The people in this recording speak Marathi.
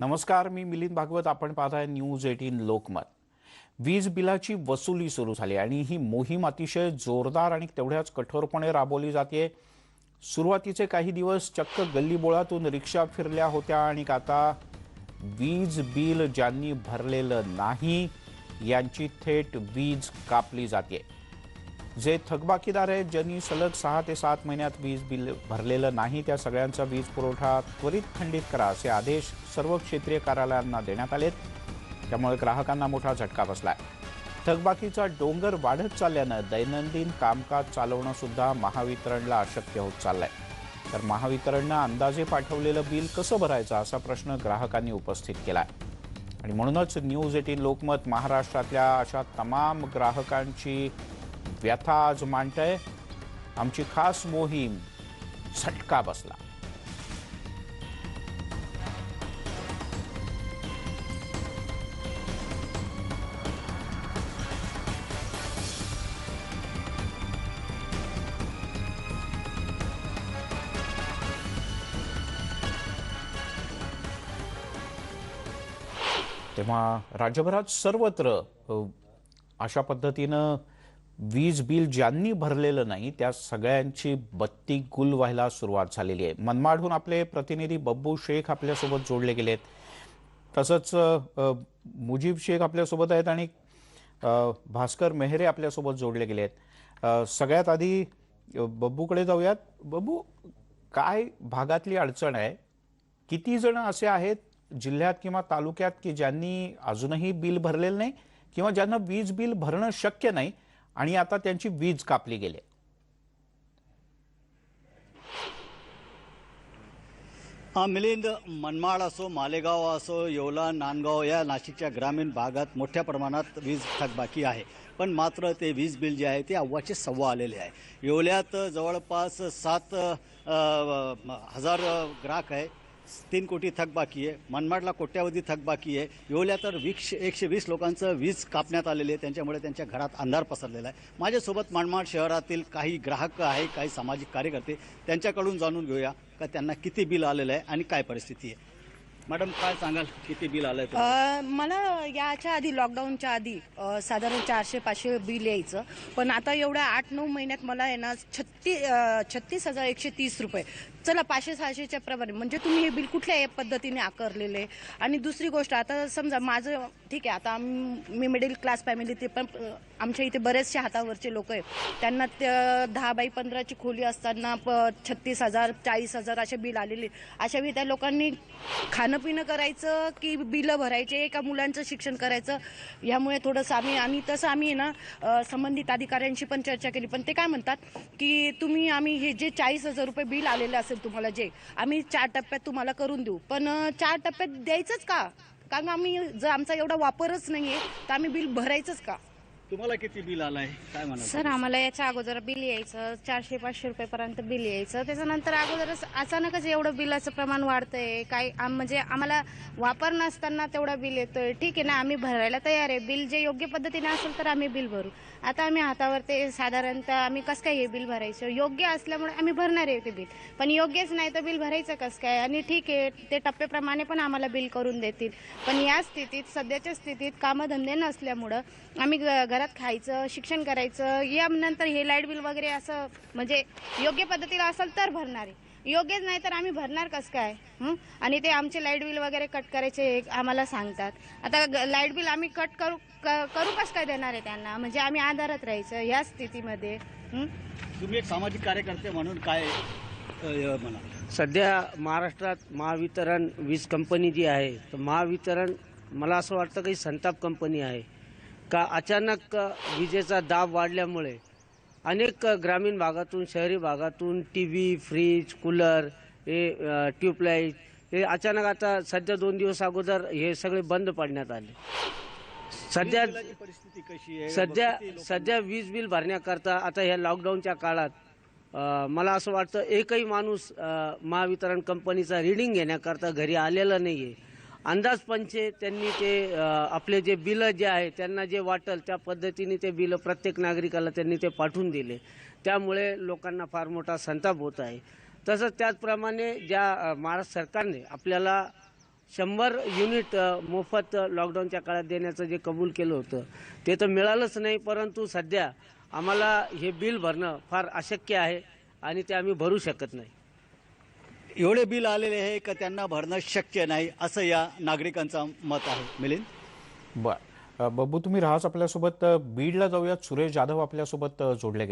नमस्कार मी मिलिंद भागवत. आपण पाहताय न्यूज एटीन लोकमत. वीज बिलाची वसुली सुरू झाली आणि ही मोहीम अतिशय जोरदार आणि तेवढ्याच कठोरपणे राबवली जाते सुरुवातीचे काही दिवस चक्क गल्लीबोळातून रिक्षा फिरल्या होत्या आणि आता वीज बिल ज्यांनी भरलेलं नाही यांची थेट वीज कापली जाते जे थकबाकीदार आहेत ज्यांनी सलग सहा ते सात महिन्यात वीज बिल भरलेलं नाही त्या सगळ्यांचा वीज पुरवठा त्वरित खंडित करा असे आदेश सर्व क्षेत्रीय कार्यालयांना देण्यात आलेत. त्यामुळे ग्राहकांना मोठा झटका बसलाय. थकबाकीचा डोंगर वाढत चालल्यानं दैनंदिन कामकाज चालवणं सुद्धा महावितरणला अशक्य होत चाललंय. तर महावितरणनं अंदाजे पाठवलेलं बिल कसं भरायचं असा प्रश्न ग्राहकांनी उपस्थित केलाय. आणि म्हणूनच न्यूज एटीन लोकमत महाराष्ट्रातल्या अशा तमाम ग्राहकांची व्यथा आज मांडतंय. आमची खास मोहीम झटका बसला. तेव्हा राज्यभरात सर्वत्र अशा पद्धतीनं वीज बिल ज्यांनी भरलेलं नाही त्या सगळ्यांची बत्ती गुल व्हायला सुरुवात झालेली आहे. मनमाडहून आपले प्रतिनिधी बब्बू शेख आपल्यासोबत जोडले गेलेत. तसंच मुजीब शेख आपल्यासोबत आहेत आणि भास्कर मेहरे आपल्यासोबत जोडले गेले आहेत सगळ्यात आधी बब्बूकडे जाऊयात. बब्बू काय भागातली अडचण आहे? किती जण असे आहेत जिल्ह्यात किंवा तालुक्यात की ज्यांनी अजूनही बिल भरलेलं नाही किंवा ज्यांना वीज बिल भरणं शक्य नाही आणि आता त्यांची वीज कापली गेली. हा मिलिंद मनमाड असो मालेगाव असो येवला नांदगाव या नाशिकच्या ग्रामीण भागात मोठ्या प्रमाणात वीज थकबाकी आहे. पण मात्र ते वीज बिल जे आहे ते अव्वाचे सव्वा आलेले आहे. येवल्यात जवळपास सात हजार ग्राहक आहे. तीन कोटी थकबाकी आहे. मनमाडला कोट्यावधी थकबाकी आहे. येवल्या तर वीस एकशे वीस लोकांचं वीज कापण्यात आलेली आहे. त्यांच्यामुळे त्यांच्या घरात अंधार पसरलेला आहे. माझ्यासोबत मनमाड शहरातील काही ग्राहक आहे काही सामाजिक कार्यकर्ते. त्यांच्याकडून जाणून घेऊया का त्यांना किती बिल आलेलं आहे आणि काय परिस्थिती आहे. मॅडम काय सांगाल? किती बिल आलं आहे अ, मला याच्या आधी लॉकडाऊनच्या आधी साधारण चारशे पाचशे बिल यायचं. पण आता एवढ्या आठ नऊ महिन्यात मला आहे ना छत्तीस छत्तीस हजार एकशे तीस रुपये. चला पाचशे सहाशेच्या प्रमाणे. म्हणजे तुम्ही हे बिल कुठल्या पद्धतीने आकारलेले? आणि दुसरी गोष्ट आता समजा माझं ठीक आहे आता मी मिडल क्लास फॅमिली ते पण आमच्या इथे बरेचसे हातावरचे लोक आहेत. त्यांना त्या दहा बाय पंधराची खोली असताना प- छत्तीस हजार चाळीस हजार असे बिल आलेले अशा वेळी त्या लोकांनी खाणं पिणं करायचं की बिलं भरायचे का मुलांचं शिक्षण करायचं? यामुळे थोडंसं आम्ही आणि तसं आम्ही ना संबंधित अधिकाऱ्यांशी पण चर्चा केली. पण ते काय म्हणतात की तुम्ही आम्ही हे जे चाळीस हजार रुपये बिल आलेलं असेल तुम्हाला जे. आम्ही चार टप्प्यात तुम्हाला करून देऊ. पण चार टप्प्यात द्यायचंच का? कारण आम्ही जर आमचा एवढा वापरच नाहीये तर आम्ही बिल भरायचंच का? तुम्हाला किती बिल आलं आहे काय म्हणा सर आम्हाला याच्या अगोदर बिल यायचं चारशे पाचशे रुपयेपर्यंत बिल यायचं. त्याच्यानंतर अगोदरच अचानकच एवढं बिलाचं प्रमाण वाढतंय. काय आम- म्हणजे आम्हाला वापर नसताना तेवढा बिल येतोय. ठीक आहे ना आम्ही भरायला तयार आहे. बिल जे योग्य पद्धतीने असेल तर आम्ही बिल भरू. आता आम्ही हातावर ते साधारणतः आम्ही कसं काय हे बिल भरायचं? योग्य असल्यामुळे आम्ही भरणार आहे ते बिल. पण योग्यच नाही तर बिल भरायचं कसं काय? आणि ठीक आहे ते टप्प्याप्रमाणे पण आम्हाला बिल करून देतील. पण या स्थितीत सध्याच्या स्थितीत कामधंदे नसल्यामुळं आम्ही घरात खायचं शिक्षण करायचं या नंतर हे लाइट बिल वगैरे असं म्हणजे योग्य पद्धतीला असेल तर भरणार आहे. योग्यच नाही तर आम्ही भरणार कसं काय? हं? आणि ते आमचे लाइट बिल वगैरे कट करायचे एक आम्हाला सांगतात. आता ग- लाइट बिल आम्ही कट करू क- करू कसं काय देणार आहे त्यांना? म्हणजे आम्ही आधारात राहायचं या स्थितीमध्ये. हं? तुम्ही एक सामाजिक कार्यकर्ते म्हणून काय अ, म्हणा सध्या महाराष्ट्रात महावितरण वीज कंपनी जी आहे तर महावितरण मला असं वाटतं काही संताप कंपनी आहे. का अचानक विजेचा दाब वाढल्यामुळे अनेक ग्रामीण भागातून शहरी भागातून टी व्ही फ्रीज कूलर हे ट्यूबलाईट हे अचानक आता सध्या दोन दिवस अगोदर हे सगळे बंद पडण्यात आले. सध्या वीज बिलाची परिस्थिती कशी आहे? सध्या सध्या वीज बिल भरण्याकरता आता ह्या लॉकडाऊनच्या काळात मला असं वाटतं एकही माणूस महावितरण कंपनीचा रिडिंग घेण्याकरता घरी आलेला नाही आहे अंदाजपंचे त्यांनी ते आपले जे बिलं जे आहे त्यांना जे वाटल त्या पद्धतीने ते बिलं प्रत्येक नागरिकाला त्यांनी ते पाठवून दिले. त्यामुळे लोकांना फार मोठा संताप होत आहे. तसंच त्याचप्रमाणे ज्या महाराष्ट्र सरकारने आपल्याला शंभर युनिट मोफत लॉकडाऊनच्या काळात देण्याचं जे कबूल केलं होतं ते तर मिळालंच नाही परंतु सध्या आम्हाला हे बिल भरणं फार अशक्य आहे आणि ते आम्ही भरू शकत नाही. एवढे बिल आलेले आहे का त्यांना भरणं शक्य नाही असं या नागरिकांचं मत आहे. मिलिंद? बर. बब्बू तुम्ही राहाच आपल्यासोबत बीडला जाऊयात. सुरेश जाधव आपल्यासोबत जोडले गेले.